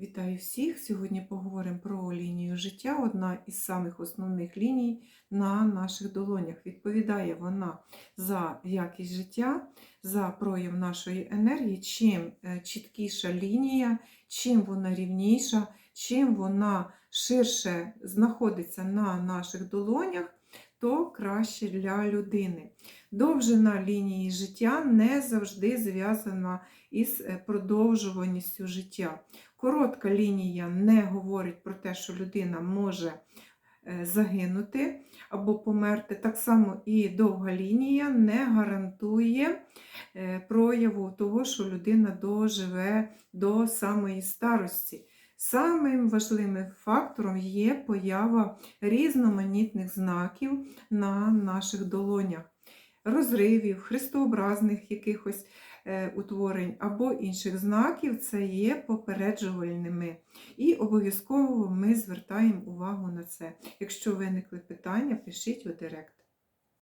Вітаю всіх! Сьогодні поговоримо про лінію життя. Одна із самих основних ліній на наших долонях. Відповідає вона за якість життя, за прояв нашої енергії. Чим е, чіткіша лінія, чим вона рівніша, чим вона ширше знаходиться на наших долонях, то краще для людини. Довжина лінії життя не завжди зв'язана із е, продовжуваністю життя. Коротка лінія не говорить про те, що людина може е, загинути або померти. Так само і довга лінія не гарантує е, прояву того, що людина доживе до самої старості. Самим важливим фактором є поява різноманітних знаків на наших долонях, розривів, хрестообразних якихось е, утворень або інших знаків, це є попереджувальними. І обов'язково ми звертаємо увагу на це. Якщо виникли питання, пишіть у директ.